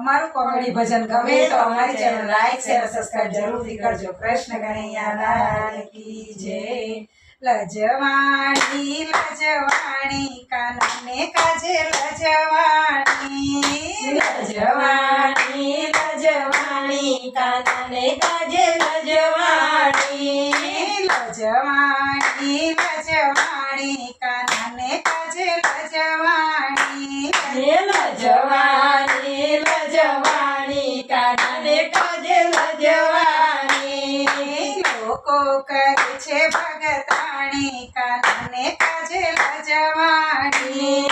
અમારું કોમેડી ભજન ગમે તો અમારી ચેનલ લાઈક શેર સબસ્ક્રાઇબ જરૂરથી કરજો. કૃષ્ણ કનૈયા કી જય. લજવાણી લજવાણી કાનને કાજે લજવાણી. લજવાણી લજવાણી કાનને કાજે લજવાણી. લજવાણી લજવાણી કાનને કાજે લજવાણી. લજવાણી કાનને કાજલ જવાની લોકો કરે છે ભગતાણી કાનને કાજલ જવાની.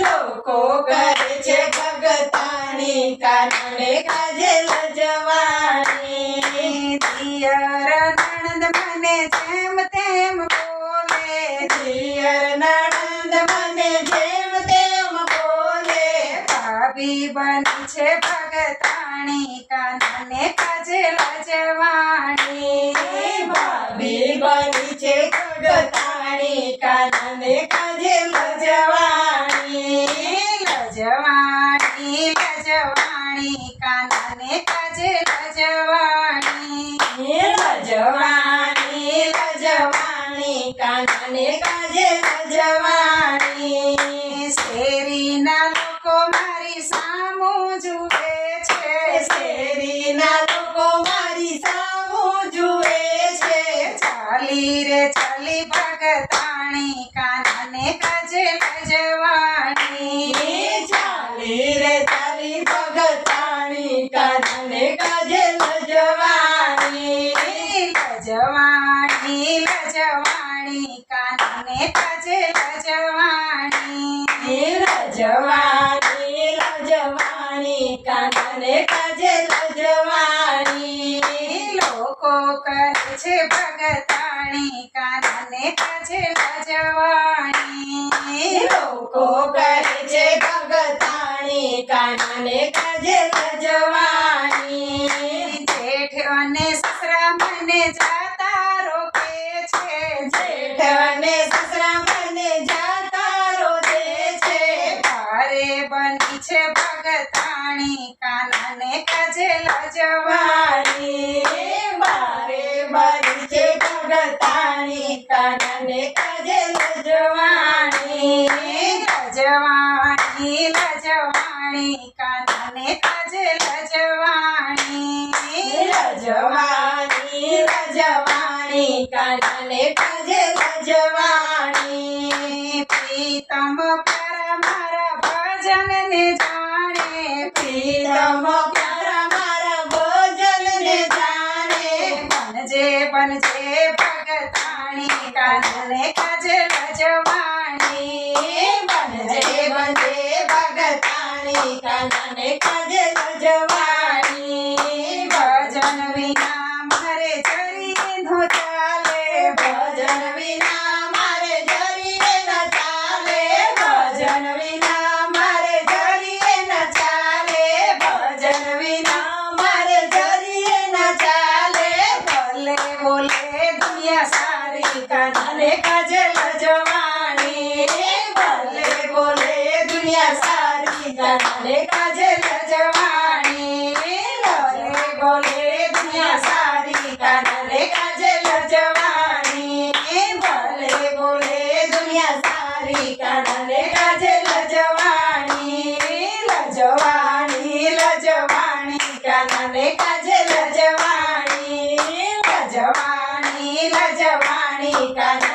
લોકો કરે છે ભગતાણી કાનને કાજલ જવાની. દિયર નણંદ મને જેમ તેમ બોલે. દિયર નણંદ મને જેમ તેમ બોલે ભાભી બની છે ભગતાણી કાનને કાજે લજવાણી. ભાભી બની છે ભગતાણી કાનને કાજે લજવાણી. લજવાણી લજવાણી કાનને કાજે લજવાણી. લજવાણી લજવાણી કાનને મારી સામું જુએ છે શેરીના લોકો મારી સામું જુએ છે ચાલી રે ચાલી ભગતાણી કાનને કાજે લજવાણી ચાલી રે ચાલી ભગતાણી કાનને કાજે લજવાણી લજવાણી લજવાણી કાનને કાજે લજવાણી લજવાણી લજવાણી કાનને કાજે લજવાણી લોકો કરે છે ભગતાણી કાનને કાજે લજવાણી લોકો કરે છે ભગતાણી કાનને કાજે લજવાણી જેઠ અને સસરા મને જાતા રોકે છે. જેઠ અને સસરા કાજે લજવાણી વાણી બારે બની છે ભગતાણી કાનને કાજે લજવાણી લજવાણી લજવાણી કાનને કાજે લજવાણી લજવાણી લજવાણી કાનને કાજે લજવાણી પ્રીતમ પર મારા ભજનને જાણે પ્રીતમ બનજે બનજે ભગતાણી કાનને કાજે લજવાણી બનજે બનજે ભગતાણી કાનને કાજે લજવાણી ભજન વિના મારે જરી નો ચાલે ભજન વિના મારે જરીએ ન ચાલે ભજન વિના बोले, दुनिया सारी कान्हा का जल जवानी। बोले बोले, दुनिया सारी कान्हा का जल जवानी। बोले बोले, दुनिया सारी कान्हा का जल जवानी। Veronica.